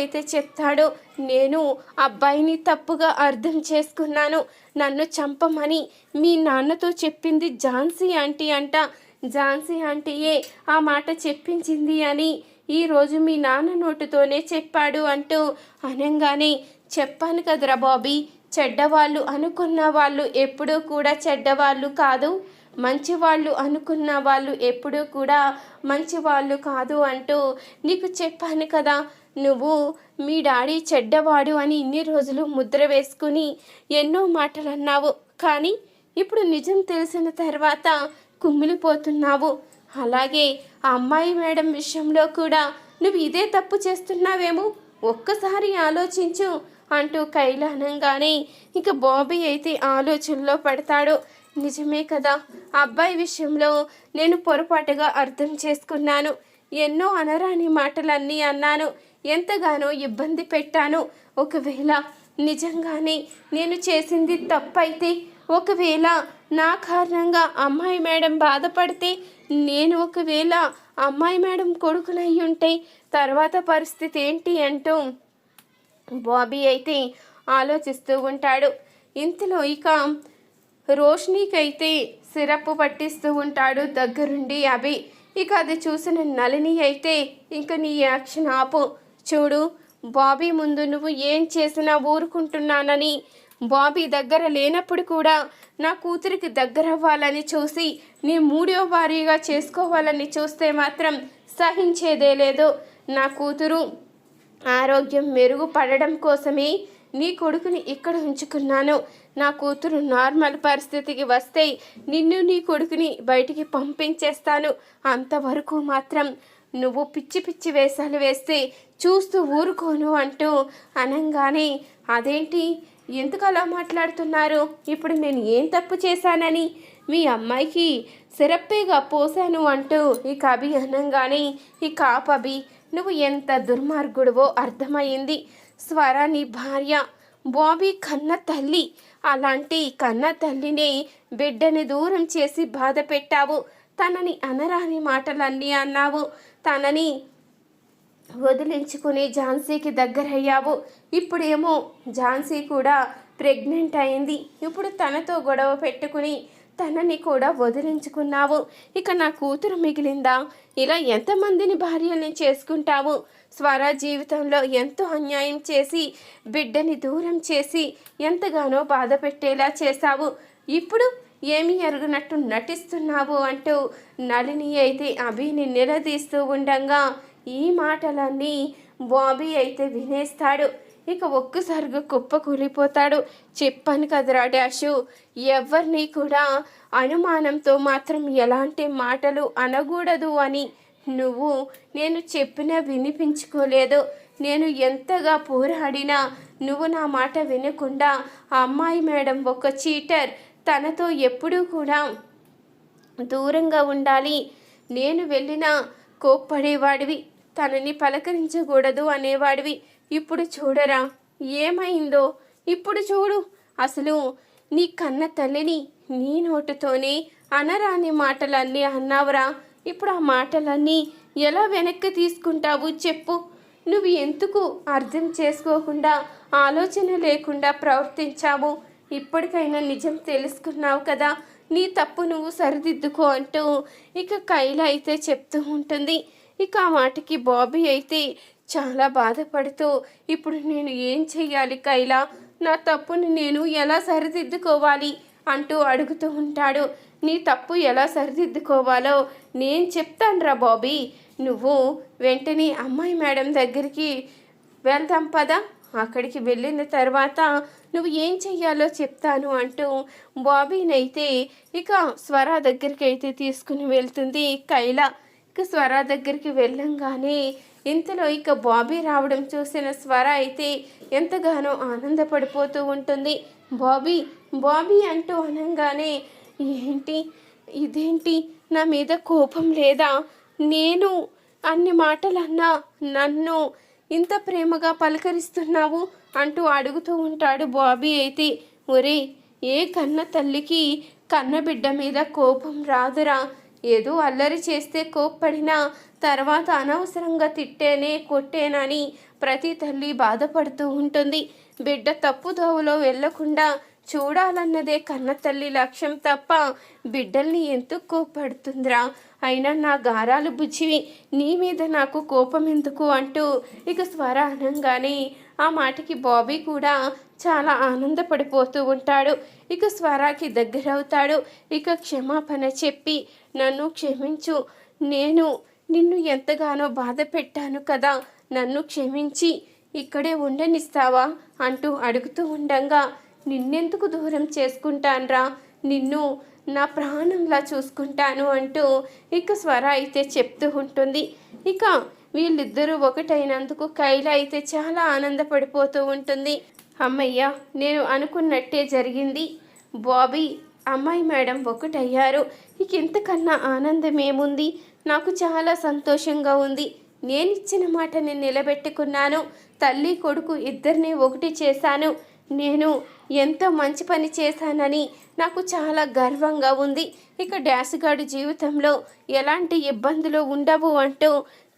అయితే చెప్తాడు నేను అబ్బాయిని తప్పుగా అర్థం చేసుకున్నాను. నన్ను చంపమని మీ నాన్నతో చెప్పింది ఝాన్సీ ఆంటీ అంట. ఝాన్సీ ఆంటీయే ఆ మాట చెప్పించింది అని ఈరోజు మీ నాన్న నోటుతోనే చెప్పాడు అంటూ అనగానే చెప్పాను కదరా బాబీ చెడ్డవాళ్ళు అనుకున్న వాళ్ళు ఎప్పుడూ కూడా చెడ్డవాళ్ళు కాదు. మంచివాళ్ళు అనుకున్న వాళ్ళు ఎప్పుడూ కూడా మంచివాళ్ళు కాదు అంటూ నీకు చెప్పాను కదా నువ్వు మీ డాడీ చెడ్డవాడు అని ఇన్ని రోజులు ముద్ర వేసుకుని ఎన్నో మాటలు అన్నావు కానీ ఇప్పుడు నిజం తెలిసిన తర్వాత కుమ్మిలిపోతున్నావు. అలాగే ఆ అమ్మాయి మేడం విషయంలో కూడా నువ్వు ఇదే తప్పు చేస్తున్నావేమో ఒక్కసారి ఆలోచించు అంటూ కైలానంగానే ఇక బాబీ అయితే ఆలోచనలో పడతాడు. నిజమే కదా ఆ అబ్బాయి విషయంలో నేను పొరపాటుగా అర్థం చేసుకున్నాను. ఎన్నో అనరాని మాటలన్నీ అన్నాను. ఎంతగానో ఇబ్బంది పెట్టాను. ఒకవేళ నిజంగానే నేను చేసింది తప్పైతే ఒకవేళ నా కారణంగా అమ్మాయి మేడం బాధపడితే నేను ఒకవేళ అమ్మాయి మేడం కొడుకునై ఉంటే తర్వాత పరిస్థితి ఏంటి అంటూ బాబీ అయితే ఆలోచిస్తూ ఉంటాడు. ఇంతలో ఇక రోష్నీకైతే సిరప్ పట్టిస్తూ ఉంటాడు దగ్గరుండి అభి. ఇక అది చూసిన నళిని అయితే ఇంక నీ యాక్షన్ ఆపు. చూడు బాబీ ముందు నువ్వు ఏం చేసినా ఊరుకుంటున్నానని. బాబీ దగ్గర లేనప్పుడు కూడా నా కూతురికి దగ్గర అవ్వాలని చూసి నీ మూడో భారీగా చేసుకోవాలని చూస్తే మాత్రం సహించేదే లేదు. నా కూతురు ఆరోగ్యం మెరుగుపడడం కోసమే నీ కొడుకుని ఇక్కడ ఉంచుకున్నాను. నా కూతురు నార్మల్ పరిస్థితికి వస్తే నిన్ను నీ కొడుకుని బయటికి పంపించేస్తాను. అంతవరకు మాత్రం నువ్వు పిచ్చి పిచ్చి వేషాలు వేస్తే చూస్తూ ఊరుకోను అంటూ అనంగానే అదేంటి? ఎందుకు అలా మాట్లాడుతున్నారు? ఇప్పుడు నేను ఏం తప్పు చేశానని? మీ అమ్మాయికి సిరప్పేగా పోసాను అంటూ ఈ కవి అనంగానే ఈ కాపబి నువ్వు ఎంత దుర్మార్గుడువో అర్థమైంది స్వర నీ భార్య బాబీ కన్న తల్లి అలాంటి కన్న తల్లిని బిడ్డని దూరం చేసి బాధ పెట్టావు తనని అనరాని మాటలన్నీ అన్నావు. తనని వదిలించుకుని ఝాన్సీకి దగ్గరయ్యావు. ఇప్పుడేమో ఝాన్సీ కూడా ప్రెగ్నెంట్ అయింది. ఇప్పుడు తనతో గొడవ పెట్టుకుని తనని కూడా వదిలించుకున్నావు. ఇక నా కూతురు మిగిలిందా? ఇలా ఎంతమందిని భార్యల్ని చేసుకుంటావు? స్వర జీవితంలో ఎంతో అన్యాయం చేసి బిడ్డని దూరం చేసి ఎంతగానో బాధ పెట్టేలా చేశావు. ఇప్పుడు ఏమీ ఎరుగునట్టు నటిస్తున్నావు అంటూ నళిని అయితే అభిని నిలదీస్తూ ఉండగా ఈ మాటలన్నీ బాబీ అయితే వినేస్తాడు. ఇక ఒక్కసారిగా కుప్ప కూలిపోతాడు. చెప్పాను కదరా డాషు ఎవరిని కూడా అనుమానంతో మాత్రం ఎలాంటి మాటలు అనకూడదు అని. నువ్వు నేను చెప్పినా వినిపించుకోలేదు. నేను ఎంతగా పోరాడినా నువ్వు నా మాట వినకుండా అమ్మాయి మేడం ఒక చీటర్ తనతో ఎప్పుడూ కూడా దూరంగా ఉండాలి. నేను వెళ్ళినా కోప్పడేవాడివి. తనని పలకరించకూడదు అనేవాడివి. ఇప్పుడు చూడరా ఏమైందో? ఇప్పుడు చూడు. అసలు నీ కన్న తల్లిని నీ నోటుతోనే అనరాని మాటలన్నీ అన్నావురా. ఇప్పుడు ఆ మాటలన్నీ ఎలా వెనక్కి తీసుకుంటావు చెప్పు. నువ్వు ఎందుకు అర్థం చేసుకోకుండా ఆలోచన లేకుండా ప్రవర్తించావు? ఇప్పటికైనా నిజం తెలుసుకున్నావు కదా నీ తప్పు నువ్వు సరిదిద్దుకో అంటూ ఇక కైల అయితే చెప్తూ ఉంటుంది. ఇక ఆ మాటకి బాబీ అయితే చాలా బాధపడుతూ ఇప్పుడు నేను ఏం చెయ్యాలి కైలా? నా తప్పుని నేను ఎలా సరిదిద్దుకోవాలి? అంటూ అడుగుతూ ఉంటాడు. నీ తప్పు ఎలా సరిదిద్దుకోవాలో నేను చెప్తానురా బాబీ. నువ్వు వెంటనే అమ్మాయి మేడం దగ్గరికి వెళ్దాం పదా. అక్కడికి వెళ్ళిన తర్వాత నువ్వు ఏం చెయ్యాలో చెప్తాను అంటూ బాబీనైతే ఇక స్వర దగ్గరికి అయితే తీసుకుని వెళ్తుంది కైల. ఇక స్వర దగ్గరికి వెళ్ళంగానే ఇంతలో ఇక బాబీ రావడం చూసిన స్వర అయితే ఎంతగానో ఆనందపడిపోతూ ఉంటుంది. బాబీ బాబీ అంటూ అనగానే ఏంటి? ఇదేంటి? నా మీద కోపం లేదా? నేను అన్ని మాటలన్నా నన్ను ఇంత ప్రేమగా పలకరిస్తున్నావు? అంటూ అడుగుతూ ఉంటాడు బాబీ. అయితే ఒరే ఏ కన్న తల్లికి కన్న బిడ్డ మీద కోపం రాదురా? ఏదో అల్లరి చేస్తే కోప్పడినా తర్వాత అనవసరంగా తిట్టేనే కొట్టేనని ప్రతి తల్లి బాధపడుతూ ఉంటుంది. బిడ్డ తప్పుదోవలో వెళ్ళకుండా చూడాలన్నదే కన్న తల్లి లక్ష్యం తప్ప బిడ్డల్ని ఎందుకు కోప్పడుతుందిరా? అయినా నా గారాలు బుజ్జివి నీ మీద నాకు కోపం ఎందుకు? అంటూ ఇక స్వర అనంగానే ఆ మాటకి బాబీ కూడా చాలా ఆనందపడిపోతూ ఉంటాడు. ఇక స్వరాకి దగ్గరవుతాడు. ఇక క్షమాపణ చెప్పి నన్ను క్షమించు. నేను నిన్ను ఎంతగానో బాధ పెట్టాను కదా. నన్ను క్షమించి ఇక్కడే ఉండనిస్తావా? అంటూ అడుగుతూ ఉండంగా నిన్నెందుకు దూరం చేసుకుంటాన్రా? నిన్ను నా ప్రాణంలా చూసుకుంటాను అంటూ ఇక స్వర అయితే చెప్తూ ఉంటుంది. ఇక వీళ్ళిద్దరూ ఒకటైనందుకు కైల అయితే చాలా ఆనందపడిపోతూ ఉంటుంది. అమ్మయ్య నేను అనుకున్నట్టే జరిగింది. బాబీ అమ్మాయి మేడం ఒకటయ్యారు. ఇక ఇంతకన్నా ఆనందం ఏముంది? నాకు చాలా సంతోషంగా ఉంది. నేను ఇచ్చిన మాట నేను నిలబెట్టుకున్నాను. తల్లి కొడుకు ఇద్దరిని ఒకటి చేశాను. నేను ఎంతో మంచి పని చేశానని నాకు చాలా గర్వంగా ఉంది. ఇక డాష్ జీవితంలో ఎలాంటి ఇబ్బందులు ఉండవు అంటూ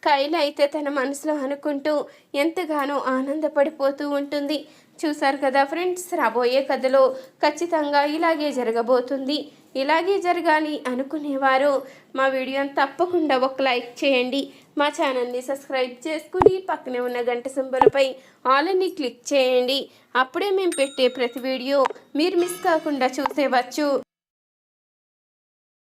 కైల అయితే తన మనసులో అనుకుంటూ ఎంతగానో ఆనందపడిపోతూ ఉంటుంది. చూశారు కదా ఫ్రెండ్స్ రాబోయే కథలో ఖచ్చితంగా ఇలాగే జరగబోతుంది. ఇలాగే జరగాలి అనుకునేవారు మా వీడియోని తప్పకుండా ఒక లైక్ చేయండి. మా ఛానల్ని సబ్స్క్రైబ్ చేసుకుని పక్కనే ఉన్న గంట సింబలపై ఆల్ని క్లిక్ చేయండి. అప్పుడే మేము పెట్టే ప్రతి వీడియో మీరు మిస్ కాకుండా చూసేవచ్చు.